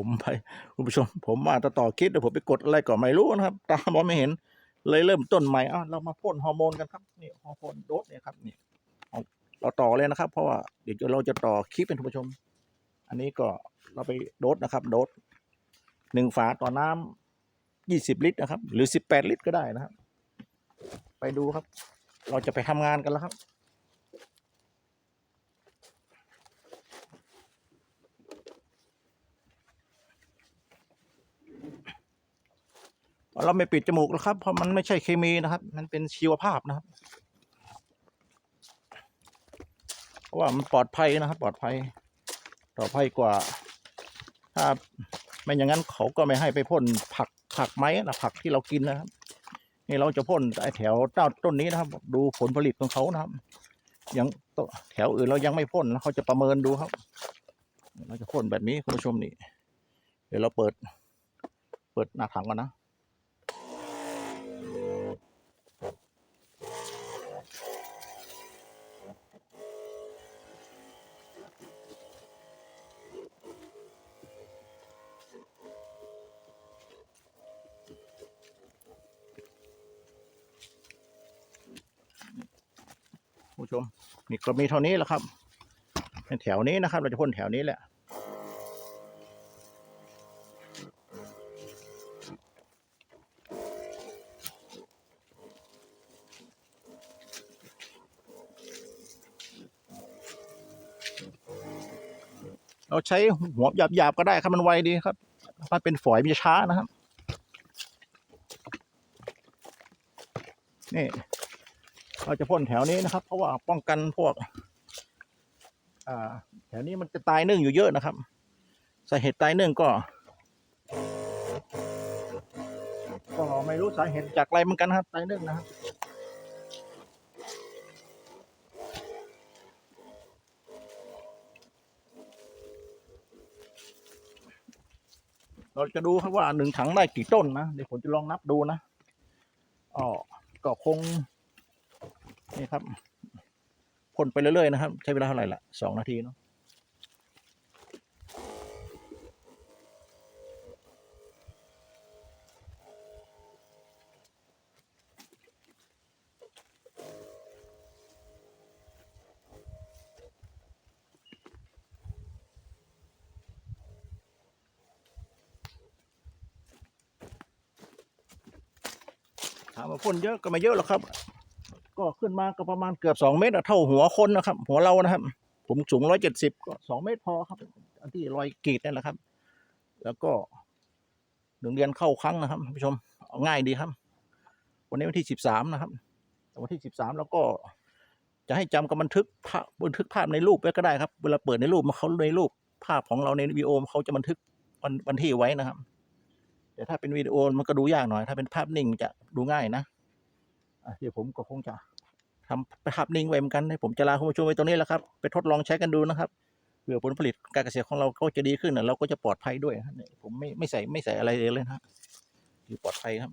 ผมไปคุณผู้ชม ผมมาต่อต่อคลิดแต่ผมไปกดอะไรก็ไม่รู้นะครับ ตามองไม่เห็น เลยเริ่มต้นใหม่อะเรามาพ่นฮอร์โมนกันครับนี่ฮอร์โมนโดสเนี่ยครับนี่เอาเราต่อเลยนะครับ เพราะว่าเดี๋ยวเราจะต่อคลิปเป็นคุณผู้ชม อันนี้ก็เราไปโดสนะครับ โดสหนึ่งฝาต่อน้ำยี่สิบลิตรนะครับ หรือสิบแปดลิตรก็ได้นะครับ ไปดูครับ เราจะไปทำงานกันแล้วครับ เราไม่ปิดจมูกแล้วครับ เพราะมันไม่ใช่เคมีนะครับ มันเป็นชีวภาพนะครับเพราะว่ามันปลอดภัยนะครับ ปลอดภัยปลอดภัยกว่า ถ้าไม่อย่างนั้นเขาก็ไม่ให้ไปพ่นผักผักไม้นะผักที่เรากินนะครับ นี่เราจะพ่นไอ้แถวเต้าต้นนี้นะครับ ดูผลผลิตของเขานะครับยังแถวอื่นเรายังไม่พ่นนะเขาจะประเมินดูครับ เราจะพ่นแบบนี้คุณผู้ชมนี่ เดี๋ยวเราเปิด เปิดหน้าถังก่อนนะ ผู้ชมนี่ก็มีเท่านี้แหละครับในแถวนี้นะครับ เราจะพ่นแถวนี้แหละเราใช้หัวหยาบๆก็ได้ครับมันไวดีครับ ถ้าเป็นฝอยมันจะช้านะครับ นี่ เราจะพ่นแถวนี้นะครับ เพราะว่าป้องกันพวกอ่าแถวนี้มันจะตายนึ่งอยู่เยอะนะครับสาเหตุตายนึ่งก็ ก็ไม่รู้สาเหตุจากอะไรเหมือนกันนะครับตายนึ่งนะครับเราจะดูครับว่าหนึ่งถังได้กี่ต้นนะเดี๋ยวผมจะลองนับดูนะอ๋อก็คง นี่ครับพ่นไปเรื่อยๆนะครับ ใช้เวลาเท่าไหร่ละสองนาทีเนาะถามว่าพ่นเยอะก็ไม่เยอะหรอกครับ ก็ขึ้นมาก็ประมาณเกือบสองเมตรอะเท่าหัวคนนะครับ หัวเรานะครับ ผมสูงร้อยเจ็ดสิบก็สองเมตรพอครับ อันที่รอยกรีดนั่นแหละครับ แล้วก็หนึ่งเดือนเข้าครั้งนะครับท่านผู้ชมง่ายดีครับ วันนี้วันที่สิบสามนะครับวันที่สิบสามแล้วก็จะให้จำกับบันทึกภาพบันทึกภาพในรูปไว้ก็ได้ครับ เวลาเปิดในรูปมาเขาในรูปภาพของเราในวิดีโอเขาจะบันทึกวันวันที่ไว้นะครับ แต่ถ้าเป็นวิดีโอมันก็ดูยากหน่อย ถ้าเป็นภาพนิ่งจะดูง่ายนะอะเดี๋ยวผมก็คงจะ ทำภาพนิ่งไว้เหมือนกันให้ผมจะลาคุณผู้ชมไว้ตรงนี้แล้วครับไปทดลองใช้กันดูนะครับเผื่อผลผลิตการเกษตรของเราก็จะดีขึ้นนะเราก็จะปลอดภัยด้วยนะเนี่ยผมไม่ไม่ใส่ไม่ใส่อะไรเลยนะที่ปลอดภัยครับ